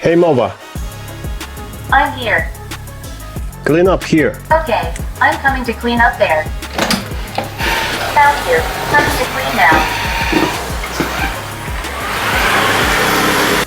Hey Mova, I'm here. clean up here. Okay, I'm coming to clean up there. Out here. Time to clean now.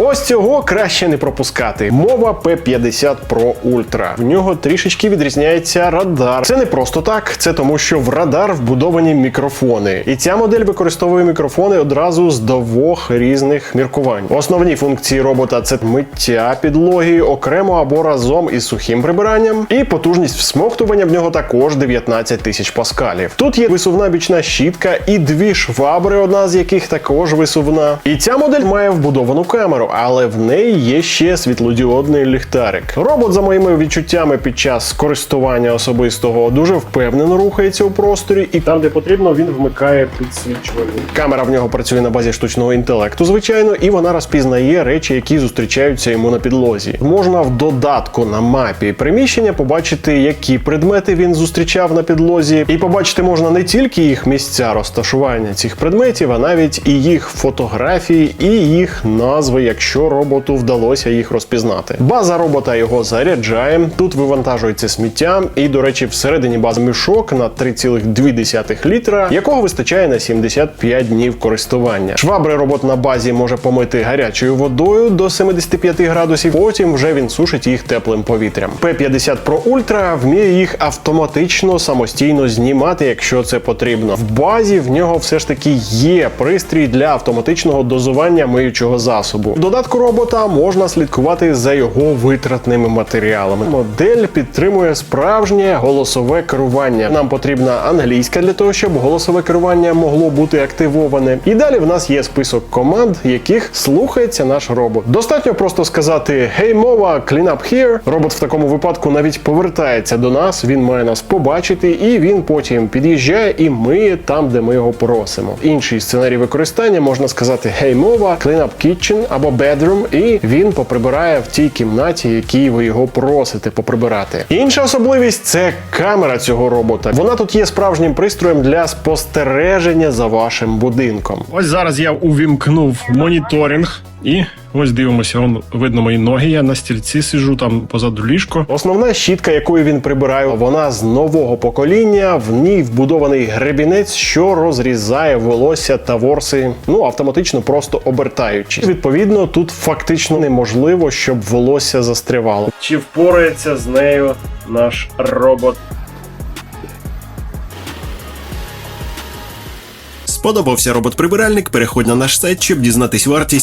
Ось цього краще не пропускати. Мова P50 Pro Ultra. В нього трішечки відрізняється радар. Це не просто так, це тому, що в радар вбудовані мікрофони. І ця модель використовує мікрофони одразу з двох різних міркувань. Основні функції робота це миття підлоги окремо або разом із сухим прибиранням. І потужність всмоктування в нього також 19 тисяч паскалів. Тут є висувна бічна щітка і дві швабри, одна з яких також висувна. І ця модель має вбудовану камеру, але в неї є ще світлодіодний ліхтарик. Робот, за моїми відчуттями, під час користування особистого дуже впевнено рухається у просторі, і там, де потрібно, він вмикає підсвічування. Камера в нього працює на базі штучного інтелекту, звичайно, і вона розпізнає речі, які зустрічаються йому на підлозі. Можна в додатку на мапі приміщення побачити, які предмети він зустрічав на підлозі, і побачити можна не тільки їх місця розташування цих предметів, а навіть і їх фотографії, і їх назви, якщо роботу вдалося їх розпізнати. База робота його заряджає. Тут вивантажується сміття, і, до речі, всередині бази мішок на 3,2 літра, якого вистачає на 75 днів користування. Швабри робот на базі може помити гарячою водою до 75 градусів. Потім вже він сушить їх теплим повітрям. P50 Pro Ultra вміє їх автоматично самостійно знімати, якщо це потрібно. В базі в нього все ж таки є пристрій для автоматичного дозування миючого засобу. Додатку робота можна слідкувати за його витратними матеріалами. Модель підтримує справжнє голосове керування. Нам потрібна англійська для того, щоб голосове керування могло бути активоване. І далі в нас є список команд, яких слухається наш робот. Достатньо просто сказати «Hey, мова, clean up here». Робот в такому випадку навіть повертається до нас. Він має нас побачити, і він потім під'їжджає і миє там, де ми його просимо. Інший сценарій використання можна сказати «Hey, мова, clean up kitchen» або «bedroom», і він поприбирає в тій кімнаті, якій ви його просите поприбирати. Інша особливість це камера цього робота. Вона тут є справжнім пристроєм для спостереження за вашим будинком. Ось зараз я увімкнув моніторинг. І ось дивимося, он видно мої ноги. Я на стільці сижу там позаду ліжко. Основна щітка, якою він прибирає, вона з нового покоління. В ній вбудований гребінець, що розрізає волосся та ворси, ну автоматично просто обертаючись. Відповідно, тут фактично неможливо, щоб волосся застрявало. Чи впорається з нею наш робот? Сподобався робот-прибиральник? Переходь на наш сайт, щоб дізнатись вартість.